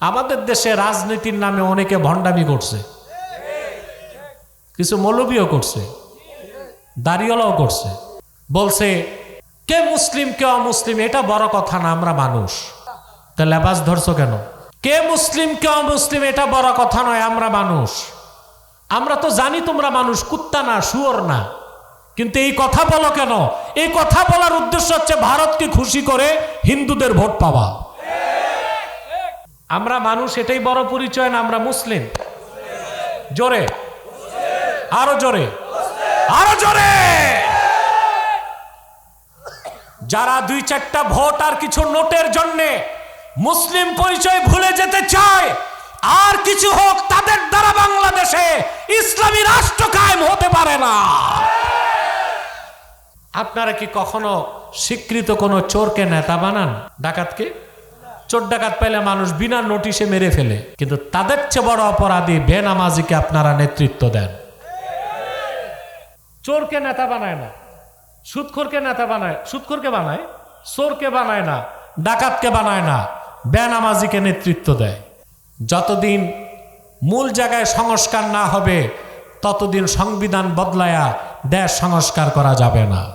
আমাদের দেশে রাজনীতির নামে অনেকে ভণ্ডামি করছে। কিছু মৌলবীও করছে। দাড়িওয়ালাও করছে। বলছে, কে মুসলিম, কে অমুসলিম, এটা বড় কথা না, আমরা মানুষ। তা লেবাস ধরছো কেন? কে মুসলিম, কে অমুসলিম, এটা বড় কথা নয়, আমরা মানুষ। আমরা তো জানি তোমরা মানুষ, কুত্তা না, শুয়োর না। কিন্তু এই কথা বলো কেন? এই কথা বলার উদ্দেশ্য হচ্ছে ভারতকে খুশি করে হিন্দুদের ভোট পাওয়া। আমরা মানুষ, এটাই বড় পরিচয় না, আমরা মুসলিম। জোরে। আরও জোরে। আরও জোরে। যারা দুই চারটা ভোট আর কিছু নোটের জন্যে মুসলিম পরিচয় ভুলে যেতে চায়, আর কিছু হোক, তাদের দ্বারা বাংলাদেশে ইসলামী রাষ্ট্র কায়েম হতে পারে না। আপনারা কি কখনো স্বীকৃত কোনো চোরকে নেতা বানান? ডাকাতকে? চোর ডাকাত পেলে মানুষ বিনা নোটিশে মেরে ফেলে। কিন্তু তাদের চেয়ে বড় অপরাধী বেনামাজিকে আপনারা নেতৃত্ব দেন। চোরকে নেতা বানায় না। সুৎখোরকে নেতা বানায়। সুৎখোরকে বানায়? চোরকে বানায় না। ডাকাতকে বানায় না। বেনামাজিকে নেতৃত্ব দেয়। যতদিন মূল জায়গায় সংস্কার না হবে, ততদিন সংবিধান বদলায়া দেশ সংস্কার করা যাবে না।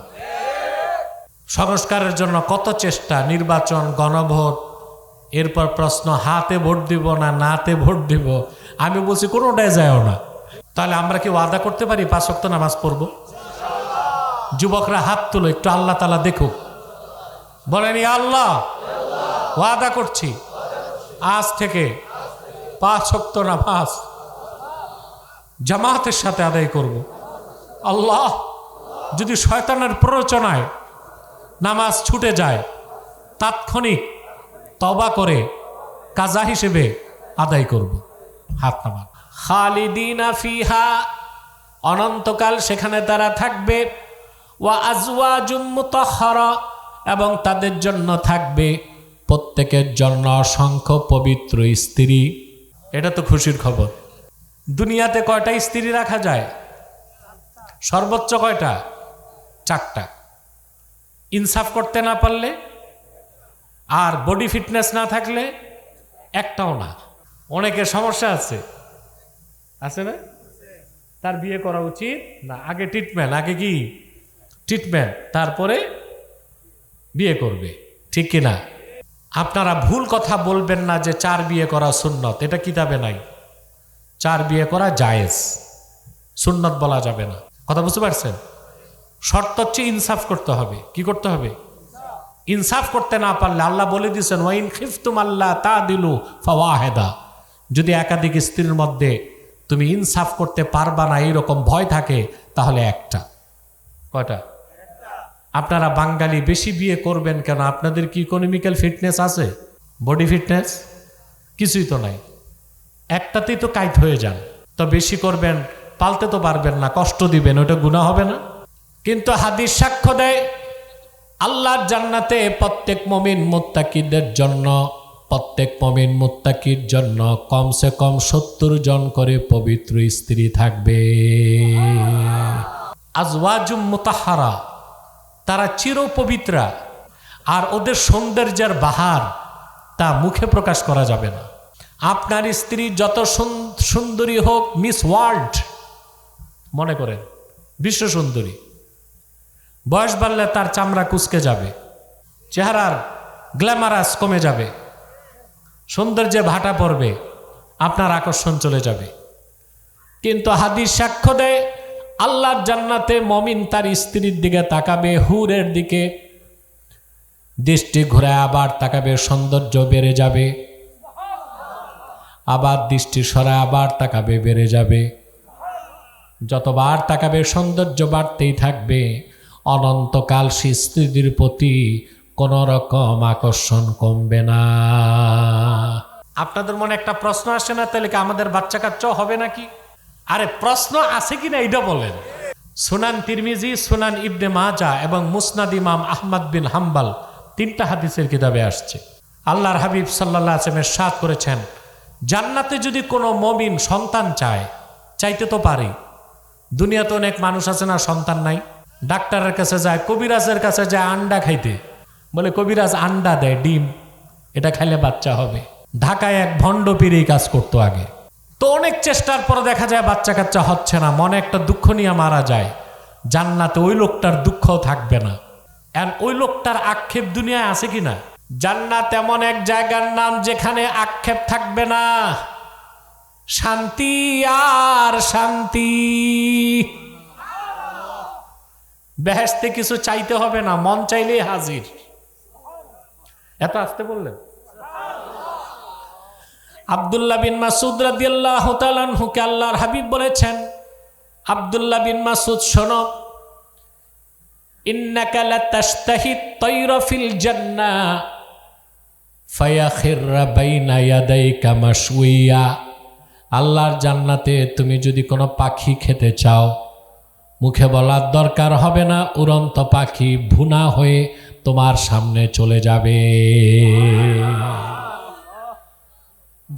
সংস্কারের জন্য কত চেষ্টা? নির্বাচন, গণভোট এরপর প্রশ্ন, হাতে ভোট দিব না নাতে ভোট দিব? আমি বলছি, কোনোটাই যায়ও না। তাহলে আমরা কি ওয়াদা করতে পারি পাঁচ ওয়াক্ত নামাজ পড়ব? যুবকরা হাত তুলো, একটু আল্লাহ তালা দেখুক। বলেনি আল্লাহ, ওয়াদা করছি। আজ থেকে পাঁচ ওয়াক্ত নামাজ জামাতের সাথে আদায় করব। আল্লাহ, যদি শয়তানের প্ররোচনায় নামাজ ছুটে যায়, তাৎক্ষণিক তবা করে কাজা হিসেবে আদায় করব। হাত নামান। খালিদিনা ফিহা, অনন্তকাল সেখানে তারা থাকবে। ওয়া আজওয়া মুতাহহারা এবং তাদের জন্য থাকবে প্রত্যেকের জন্য অসংখ্য পবিত্র স্ত্রী। এটা তো খুশির খবর। দুনিয়াতে কয়টা স্ত্রী রাখা যায়? সর্বোচ্চ কয়টা? চারটা। ইনসাফ করতে না পারলে আর বডি ফিটনেস না থাকলে একটাও না। অনেকের সমস্যা আছে। আছে না? তার বিয়ে করা উচিত না। আগে ট্রিটমেন্ট আগে কি? ট্রিটমেন্ট তারপরে বিয়ে করবে। ঠিক কি না আপনারা ভুল কথা বলবেন না যে চার বিয়ে করা সুন্নত। এটা কিতাবে নাই। চার বিয়ে করা জায়েজ। সুন্নত বলা যাবে না। কথা বুঝতে পারছেন? শর্ত হচ্ছে ইনসাফ করতে হবে। কি করতে হবে? ইনসাফ করতে না পারলে আল্লাহ বলে দিয়েছেন ওয়াইন খিফতুম আল্লাহ তা দিলু ফাওয়াহেদা। যদি একাধিক স্ত্রীর মধ্যে তুমি ইনসাফ করতে পারবা না, এইরকম ভয় থাকে, তাহলে একটা। কয়টা? আপনারা বাঙালি বেশি বিয়ে করবেন কেন? আপনাদের কি ইকোনমিক্যাল ফিটনেস আছে? বডি ফিটনেস কিছুই তো নাই। একটাতেই তো কাইট হয়ে যান। তো বেশি করবেন, পালতে তো পারবেন না, কষ্ট দিবেন ওটা গুণা হবে না। কিন্তু হাদিস সাক্ষ্য দেয় আল্লাহর জান্নাতে প্রত্যেক মমিন মুত্তাকিদের জন্য, প্রত্যেক মমিন মুত্তাকির জন্য কমসে কম সত্তর জন করে পবিত্র স্ত্রী থাকবে। আজওয়াজুম মুতাহারা, তারা চির পবিত্রা আর ওদের সৌন্দর্যের বাহার তা মুখে প্রকাশ করা যাবে না। আপনার স্ত্রী যত সুন- সুন্দরী হোক, মিস ওয়ার্ল্ড, মনে করেন, বিশ্ব সুন্দরী। বয়স বাড়লে তার চামড়া কুচকে যাবে। চেহারার গ্ল্যামারাস কমে যাবে। সৌন্দর্যে ভাটা পড়বে। আপনার আকর্ষণ চলে যাবে। কিন্তু হাদিস সাক্ষ্য দেয়, আল্লাহর জান্নাতে মমিন তার স্ত্রীর দিকে তাকাবে, হুরের দিকে। দৃষ্টি ঘুরে আবার তাকাবে, সৌন্দর্য বেড়ে যাবে। আবার দৃষ্টি সরা আবার তাকাবে, বেড়ে যাবে। যতবার তাকাবে, সৌন্দর্য বাড়তেই থাকবে। অনন্তকাল সে স্ত্রীর প্রতি কোন রকম আকর্ষণ কমবে না। আপনাদের মনে একটা প্রশ্ন আসে না, তাহলে কি আমাদের বাচ্চা কাচ্চাও হবে নাকি? আরে, প্রশ্ন আছে কি না এইটা বলেন। সুনান তিরমিজি, সুনান ইবনে মাজা এবং মুসনাদ ইমাম আহমদ বিন হাম্বাল তিনটা হাদিসের কিতাবে আসছে। আল্লাহর হাবিব সাল্লাহ আসলামের সাত করেছেন, জান্নাতে যদি কোনো মমিন সন্তান চায়, চাইতে তো পারে। দুনিয়াতে অনেক মানুষ আছে না, সন্তান নাই? ডাক্তারের কাছে যায়, কবিরাজের কাছে যায় আন্ডা খাইতে। বলে, কবিরাজ আন্ডা দেয়, ডিম, এটা খাইলে বাচ্চা হবে। ঢাকায় এক ভণ্ড পীরে কাজ করতো আগে। তো অনেক চেষ্টার পরে দেখা যায় বাচ্চা কাচ্চা হচ্ছে না, মনে একটা দুঃখ নিয়ে মারা যায়। জান্নাতে ওই লোকটার দুঃখও থাকবে না। আর ওই লোকটার আক্ষেপ দুনিয়ায় আছে কি না? জান্নাত এমন এক জায়গার নাম যেখানে আক্ষেপ থাকবে না। শান্তি আর শান্তি। বেহেস্তে কিছু চাইতে হবে না, মন চাইলেই হাজির। এত আসতে বললেন? আবদুল্লাহ বিন মাসুদ রাদিয়াল্লাহু তাআলাহুকে আল্লাহর হাবিব বলেছেন, আবদুল্লাহ বিন মাসুদ, শোনো, ইন্নাকা লাতাশতাহি তায়রা ফিল জান্নাহ ফায়াখিররা বাইনা ইয়াদাইকা মাশউইয়া। আল্লাহর জান্নাতে তুমি যদি কোনো পাখি খেতে চাও মুখে বলার দরকার হবে না উড়ন্ত পাখি ভুনা হয়ে তোমার সামনে চলে যাবে।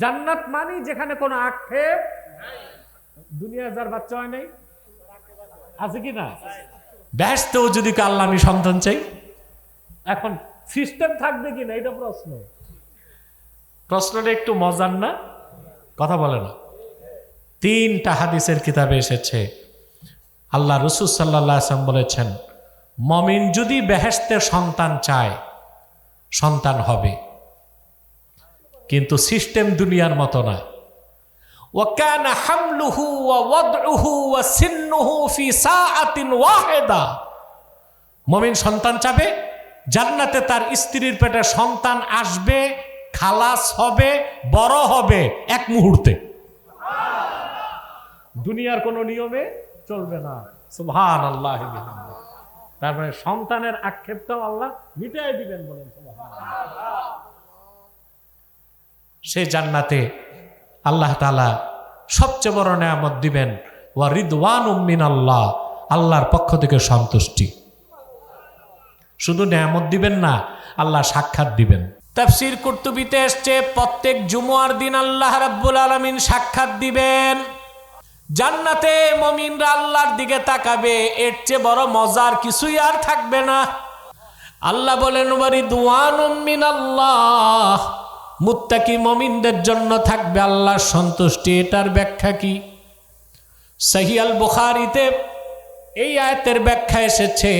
জান্নাত মানি যেখানে কোনো আক্ষেপ দুনিয়া যার বাচ্চা হয় নাই। আছে কি না? ব্যস্তেও যদি আল্লাহ আমি সন্তান চাই। এখন সিস্টেম থাকবে কি না? এটা প্রশ্ন। প্রশ্নটা একটু মজার না? কথা বলে না। তিনটা হাদিসের কিতাবে এসেছে আল্লাহ রসুল সাল্লাহ আসলাম বলেছেন মমিন যদি বেহেস্তে সন্তান চায় সন্তান হবে কিন্তু সিস্টেম দুনিয়ার মতো না وكان حمله ووضعه وسنه في ساعة واحدة মমিন সন্তান চাবে জান্নাতে তার স্ত্রীর পেটে সন্তান আসবে খালাস হবে বড় হবে এক মুহূর্তে দুনিয়ার কোনো নিয়মে চলবে না। সুবহান আল্লাহ তারপরে সন্তানের আক্ষেপটাও আল্লাহ মিটাই দিবেন বলেন সে জান্নাতে আল্লাহ তালা সবচেয়ে বড় নেয়ামত দিবেন, ওয়া রিদওয়ান উম্মিন আল্লাহ আল্লাহর পক্ষ থেকে সন্তুষ্টি। শুধু নেয়ামত দিবেন না, আল্লাহ সাক্ষাৎ দিবেন। তাফসির কুর্তুবিতে এসছে, প্রত্যেক জুমুয়ার দিন আল্লাহ রাব্বুল আলামিন সাক্ষাৎ দিবেন। জান্নাতে মমিনরা আল্লাহর দিকে তাকাবে, এর চেয়ে বড় মজার কিছুই আর থাকবে না। আল্লাহ বলেন বাড়ি দুয়ান আল্লাহ মুত্তাকি মমিনদের জন্য থাকবে আল্লাহর সন্তুষ্টি। এটার ব্যাখ্যা কি? সহিয়াল বুখারিতে এই আয়াতের ব্যাখ্যা এসেছে,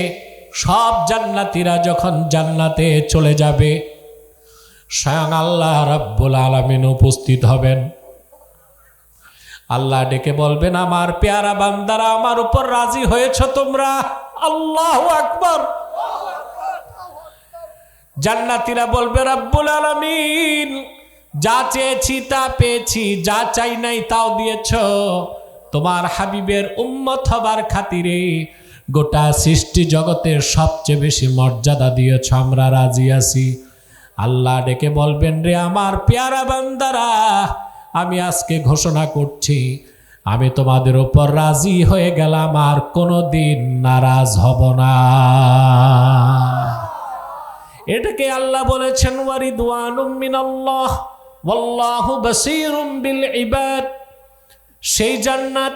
সব জান্নাতীরা যখন জান্নাতে চলে যাবে, স্বয়ং আল্লাহ রাব্বুল আলামিন উপস্থিত হবেন। আল্লাহ ডেকে বলবেন, আমার পেয়ারা বান্দারা, আমার উপর রাজি হয়েছ তোমরা? আল্লাহ আকবর। জান্নাতিরা বলবে, রাব্বুল আলামিন, যা চেয়েছি তা পেয়েছি, যা চাই নাই তাও দিয়েছ। তোমার হাবিবের উম্মত হবার খাতিরে গোটা সৃষ্টি জগতের সবচেয়ে বেশি মর্যাদা দিয়েছ, আমরা রাজি আছি। আল্লাহ ডেকে বলবেন, রে আমার পেয়ারা বান্দারা আমি আজকে ঘোষণা করছি, আমি তোমাদের উপর রাজি হয়ে গেলাম, আর কোনো দিন নারাজ হব না। এটাকে আল্লাহ বলেছেন ইবাদ। সেই জান্নাত,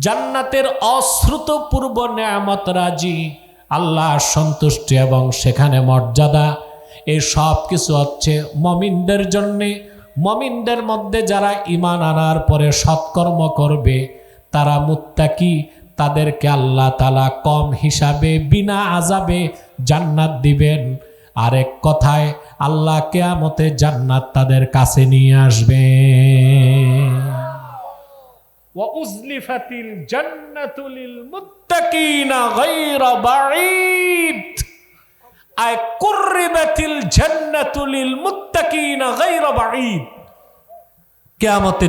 জান্নাতের অশ্রুত পূর্ব নেয়ামত রাজি, আল্লাহ সন্তুষ্টি এবং সেখানে মর্যাদা। এই সব কিছু হচ্ছে মমিনদের জন্যে মমিনদের মধ্যে যারা ইমান আনার পরে সৎকর্ম করবে তারা মুত্তাকি তাদেরকে আল্লাহ তালা কম হিসাবে বিনা আজাবে জান্নাত দিবেন আরেক কথায় আল্লাহ কেয়ামতে জান্নাত তাদের কাছে নিয়ে আসবে وأزلفت الجنة للمتقين غير بعيد আয়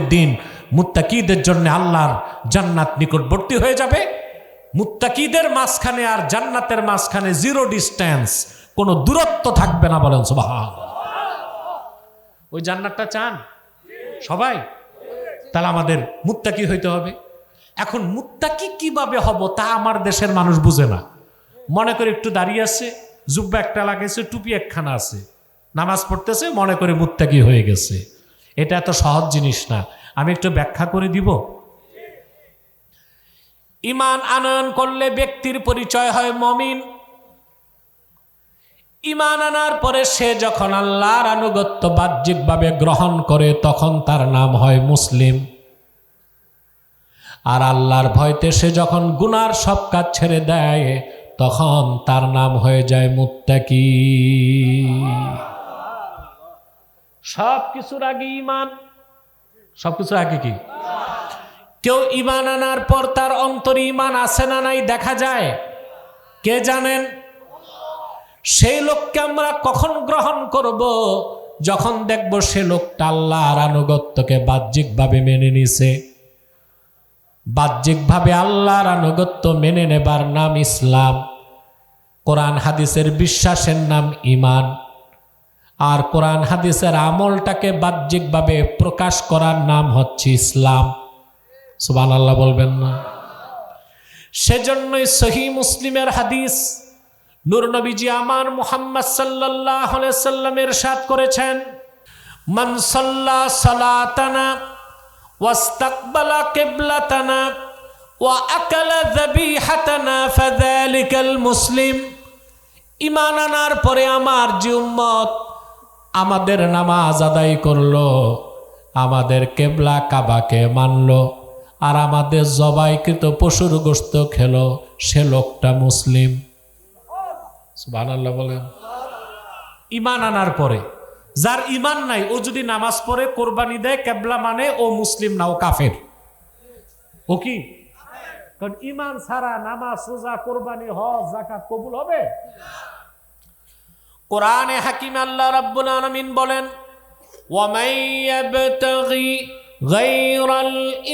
দিন মুত্তাকিদের জন্য আল্লাহর জান্নাত নিকটবর্তী হয়ে যাবে। মুত্তাকিদের মাঝখানে আর জান্নাতের মাঝখানে জিরো ডিস্ট্যান্স কোনো দূরত্ব থাকবে না বলেন ওই জান্নাতটা চান? সবাই? তাহলে আমাদের মুত্তাকি হইতে হবে। এখন মুত্তাকি কীভাবে হব তা আমার দেশের মানুষ বুঝে না। মনে করে একটু দাঁড়িয়ে আছে। জুব্বা একটা লাগাইছে, টুপি একখানা আছে। নামাজ পড়তেছে, মনে করে মুত্তাকি হয়ে গেছে। এটা এত সহজ জিনিস না। আমি একটু ব্যাখ্যা করে দিব? ইমান আনয়ন করলে ব্যক্তির পরিচয় হয় মমিন। ইমান আনার পরে সে যখন আল্লাহর আনুগত্য বাহ্যিকভাবে গ্রহণ করে, তখন তার নাম হয় মুসলিম। আর আল্লাহর ভয়তে সে যখন গুনার সব কাজ ছেড়ে দেয় তখন তার নাম হয়ে যায় মুত্তাকি। সব কিছুর আগে ইমান সব কিছুর আগে কি? কেউ ইমান আনার পর তার অন্তরে ইমান আছে না নাই দেখা যায়। কে জানেন? সেই লোককে আমরা কখন গ্রহণ করব? যখন দেখব সে লোকটা আল্লাহর আনুগত্যকে বাহ্যিকভাবে মেনে নিছে। বাহ্যিকভাবে আল্লাহর আনুগত্য মেনে নেবার নাম ইসলাম। কোরআন হাদিসের বিশ্বাসের নাম ইমান আর কোরআন হাদিসের আমলটাকে বাহ্যিকভাবে প্রকাশ করার নাম হচ্ছে ইসলাম। সুবান আল্লাহ বলবেন না। সেজন্যই সহি মুসলিমের হাদিস নূর নবীজি আমার মুহাম্মদ আলাইহি সাল্লামের সাথ করেছেন, মান সাল্লা সালাতানা ওয়াস্তাকবালা কিবলাতানা আকালা যাবিহাতানা ফাযালিকাল মুসলিম। ঈমান আনার পরে আমার যে উম্মত আমাদের নামাজ আদায় করল, আমাদের কেবলা কাবাকে মানলো, আর আমাদের জবাইকৃত পশুর গোস্ত খেল, সে লোকটা মুসলিম। বলেন। ইমান আনার পরে, যার ইমান নাই, ও যদি নামাজ পড়ে, কোরবানি দেয়, কেবলা মানে ও মুসলিম না, ও কাফের। ও কি? কারণ ইমান ছাড়া নামাজ সোজা কোরবানি, হজ জাকাত কবুল হবে? কোরআনে হাকিম আল্লাহ রাব্বুল আলামিন বলেন, ওয়ামাই ইয়াবতাগি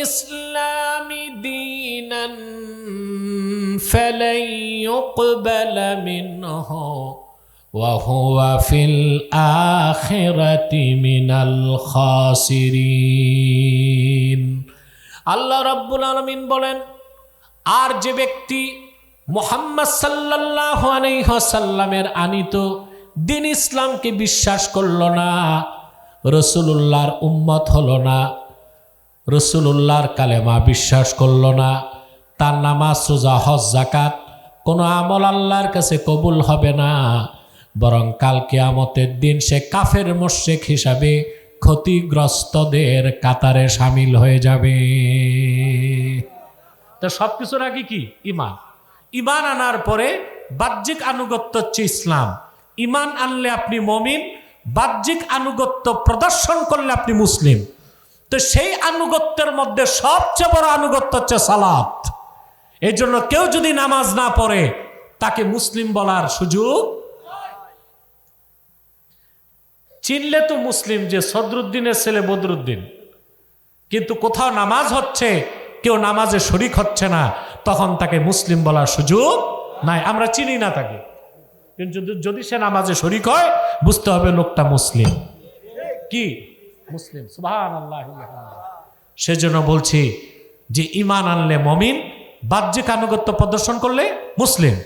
ইসলামি দীনান ফালাই ইউকবালা মিনহু ওয়া হুয়া ফিল আখিরাতি মিনাল খাসিরিন। আল্লাহ রাব্বুল আলামিন বলেন আর যে ব্যক্তি মোহাম্মদ সাল্লাহ আনিত দিন ইসলামকে বিশ্বাস করল না, রসুলুল্লাহর উম্মত হল না, রসুলুল্লাহর কালেমা বিশ্বাস করল না, তার নামাজ সোজা হজ জাকাত কোনো আমল আল্লাহর কাছে কবুল হবে না, বরং কালকে আমতের দিন সে কাফের মোশেক হিসাবে ক্ষতিগ্রস্তদের কাতারে সামিল হয়ে যাবে। তো সব কিছুর আগে কি? ইমান ইমান আনার পরে বাহ্যিক আনুগত্য হচ্ছে ইসলাম। ইমান আনলে আপনি মমিন, বাহ্যিক আনুগত্য প্রদর্শন করলে আপনি মুসলিম। তো সেই আনুগত্যের মধ্যে সবচেয়ে বড় আনুগত্য হচ্ছে সালাত। এই জন্য কেউ যদি নামাজ না পড়ে, তাকে মুসলিম বলার সুযোগ চিনলে তো মুসলিম যে সদরুদ্দিনের ছেলে বদরুদ্দিন। কিন্তু কোথাও নামাজ হচ্ছে কেউ নামাজে শরিক হচ্ছে না, তখন তাকে মুসলিম বলার সুযোগ নাই। আমরা চিনি না তাকে। কিন্তু যদি- সে নামাজে শরিক হয়, বুঝতে হবে লোকটা মুসলিম। কি? মুসলিম। সেজন্য বলছি যে ইমান আনলে মমিন, বাহ্যিক আনুগত্য প্রদর্শন করলে মুসলিম।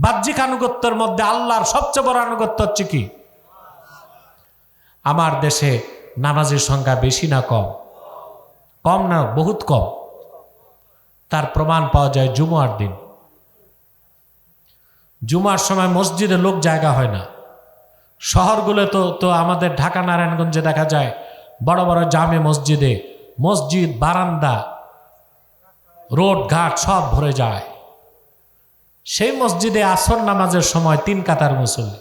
বাহ্যিক আনুগত্যের মধ্যে আল্লাহর সবচেয়ে বড় আনুগত্য হচ্ছে কি? আমার দেশে নামাজের সংখ্যা বেশি না কম? কম না, বহুত কম। তার প্রমাণ পাওয়া যায় জুমার দিন। জুমার সময় মসজিদে লোক জায়গা হয় না। শহরগুলো তো তো আমাদের ঢাকা, নারায়ণগঞ্জে দেখা যায় বড় বড় জামে মসজিদে মসজিদ, বারান্দা, রোড, ঘাট সব ভরে যায়। সেই মসজিদে আসর নামাজের সময় তিন কাতার মুসল্লি।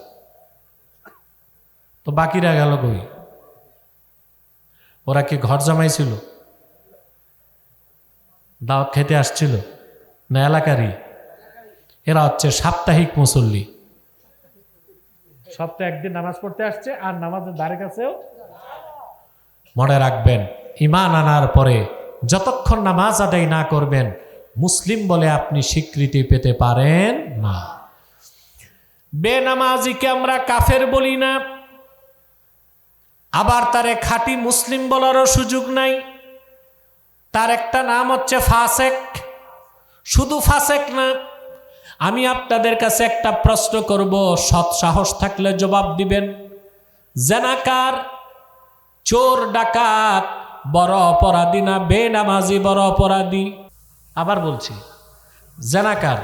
তো বাকিরা গেল কই? ওরা কি ঘর জামাইছিল? দাওয়াত খেতে আসছিল। না এলাকারই। এরা হচ্ছে সাপ্তাহিক মুসল্লি। সপ্তাহে একদিন নামাজ পড়তে আসছে আর নামাজের দ্বারে কাছেও মনে রাখবেন ইমান আনার পরে যতক্ষণ নামাজ আদায় না করবেন মুসলিম বলে আপনি স্বীকৃতি পেতে পারেন না। বেনামাজিকে আমরা কাফের বলি না। আবার তারে খাঁটি মুসলিম বলারও সুযোগ নাই। তার একটা নাম হচ্ছে ফাসেক। শুধু ফাসেক না, আমি আপনাদের কাছে একটা প্রশ্ন করব, সৎ সাহস থাকলে জবাব দিবেন। জেনাকার, চোর, ডাকাত, বড় অপরাধী না, বেনামাজি, বড় অপরাধী? আবার বলছি, জেনাকার,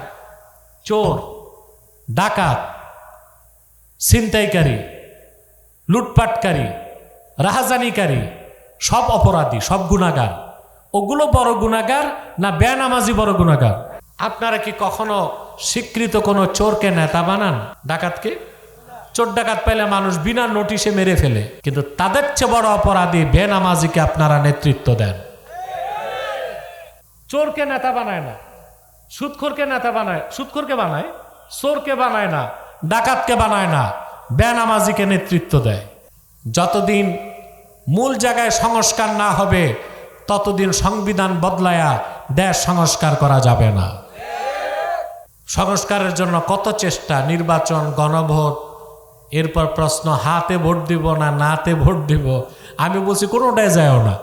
চোর, ডাকাত, ছিনতাইকারী, লুটপাটকারী, রাহাজানিকারী, সব অপরাধী, সব গুণাগার ওগুলো বড় গুণাগার না বেনামাজি বড় গুণাগার? আপনারা কি কখনো স্বীকৃত কোনো চোরকে নেতা বানান? ডাকাতকে? চোর ডাকাত পেলে মানুষ বিনা নোটিশে মেরে ফেলে। কিন্তু তাদের চেয়ে বড় অপরাধী বেনামাজিকে আপনারা নেতৃত্ব দেন। চোরকে নেতা বানায় না। সুদখোরকে নেতা বানায় সুদখোরকে বানায়? চোরকে বানায় না। ডাকাতকে বানায় না। বেনামাজিকে নেতৃত্ব দেয়। যতদিন মূল জায়গায় সংস্কার না হবে ততদিন সংবিধান বদলায়া দেশ সংস্কার করা যাবে না। সংস্কারের জন্য কত চেষ্টা? নির্বাচন, গণভোট, এরপর প্রশ্ন, হাতে ভোট দিব না, নাতে ভোট দিব? আমি বলছি কোনোটাই যায়ও না।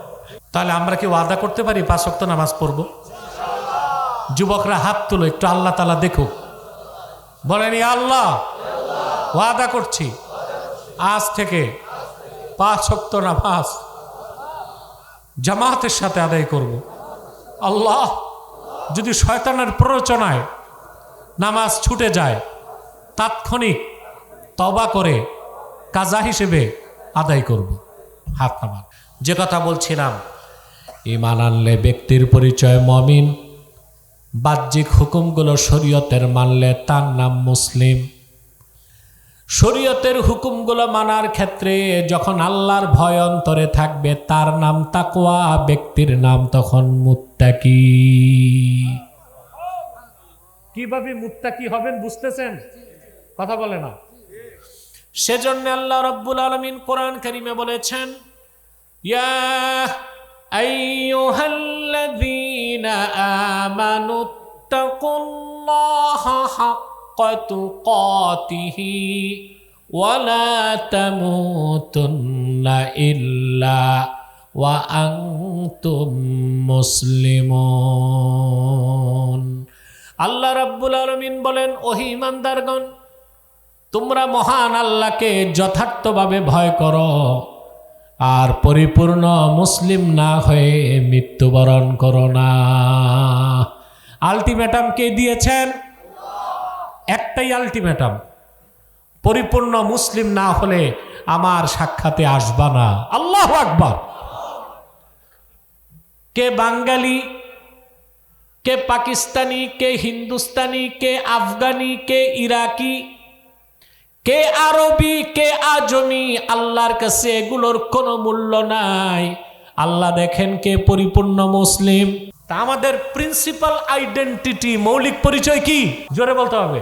তাহলে আমরা কি ওয়াদা করতে পারি? পাঁচ ওয়াক্ত নামাজ পড়ব? যুবকরা হাত তুলো, একটু আল্লাহ তালা দেখুক। বলেন আল্লাহ, ওয়াদা করছি। আজ থেকে পাঁচ ওয়াক্ত নামাজ জামাতের সাথে আদায় করব। আল্লাহ যদি শয়তানের প্ররোচনায় নামাজ ছুটে যায়, তাৎক্ষণিক তবা করে কাজা হিসেবে আদায় করব। হাত নামান। যে কথা বলছিলাম ইমান আনলে ব্যক্তির পরিচয় মমিন, বাহ্যিক হুকুমগুলো শরীয়তের মানলে তার নাম মুসলিম। শরীয়তের হুকুমগুলো মানার ক্ষেত্রে যখন আল্লাহর ভয় অন্তরে থাকবে তার নাম তাকওয়া ব্যক্তির নাম তখন মুত্তাকি। কীভাবে মুত্তাকি হবেন বুঝতেছেন? কথা বলে না। সেজন্য আল্লাহ রব্বুল আলমিন কোরআন কারিমে বলেছেন ইয়া আইয়ুহাল্লাযীনা আমানু তাকুল্লাহা হাক্কা। ওয়ালা তামুতুন্না ইল্লা ওয়া আনতুম মুসলিমুন। আল্লাহ রাব্বুল আলামিন বলেন, ওহি ইমানদারগণ, তোমরা মহান আল্লাহকে যথার্থভাবে ভয় করো আর পরিপূর্ণ মুসলিম না হয়ে মৃত্যুবরণ করো না। আলটিমেটাম কে দিয়েছেন? একটাই আলটিমেটাম পরিপূর্ণ মুসলিম না হলে আমার সাক্ষাতে আসবা না। আল্লাহ আকবার। কে বাঙালি, কে পাকিস্তানি, কে হিন্দুস্তানি, কে আফগানি, কে ইরাকি, কে আরবি, কে আজমি, আল্লাহর কাছে এগুলোর কোনো মূল্য নাই। আল্লাহ দেখেন কে পরিপূর্ণ মুসলিম। তা আমাদের প্রিন্সিপাল আইডেন্টিটি মৌলিক পরিচয় কি? জোরে বলতে হবে।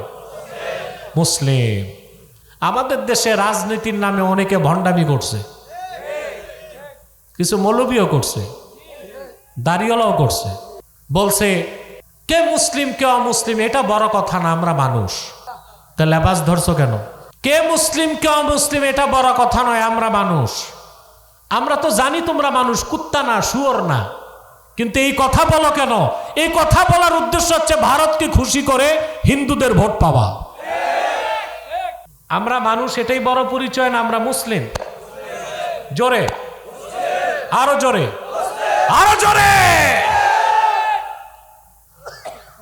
মুসলিম। আমাদের দেশে রাজনীতির নামে অনেকে ভণ্ডামি করছে। কিছু মৌলবীও করছে। দাড়িওয়ালাও করছে। বলছে, কে মুসলিম, কে অমুসলিম, এটা বড় কথা না, আমরা মানুষ। তা লেবাস ধরছো কেন? কে মুসলিম, কে অমুসলিম, এটা বড় কথা নয়, আমরা মানুষ। আমরা তো জানি তোমরা মানুষ, কুত্তা না, শুয়োর না। কিন্তু এই কথা বলো কেন? এই কথা বলার উদ্দেশ্য হচ্ছে ভারতকে খুশি করে হিন্দুদের ভোট পাওয়া। আমরা মানুষ, এটাই বড় পরিচয় না, আমরা মুসলিম। জোরে। আরও জোরে। আরও জোরে!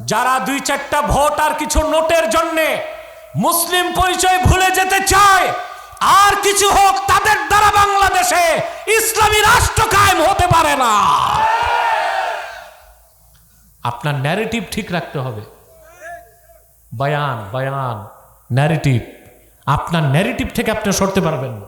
যারা দুই চারটা ভোট আর কিছু নোটের জন্যে মুসলিম পরিচয় ভুলে যেতে চায়, আর কিছু হোক, তাদের দ্বারা বাংলাদেশে ইসলামী রাষ্ট্র কায়েম হতে পারে না। আপনার ন্যারেটিভ ঠিক রাখতে হবে। বয়ান বয়ান ন্যারেটিভ আপনার ন্যারেটিভ থেকে আপনি সরতে পারবেন না।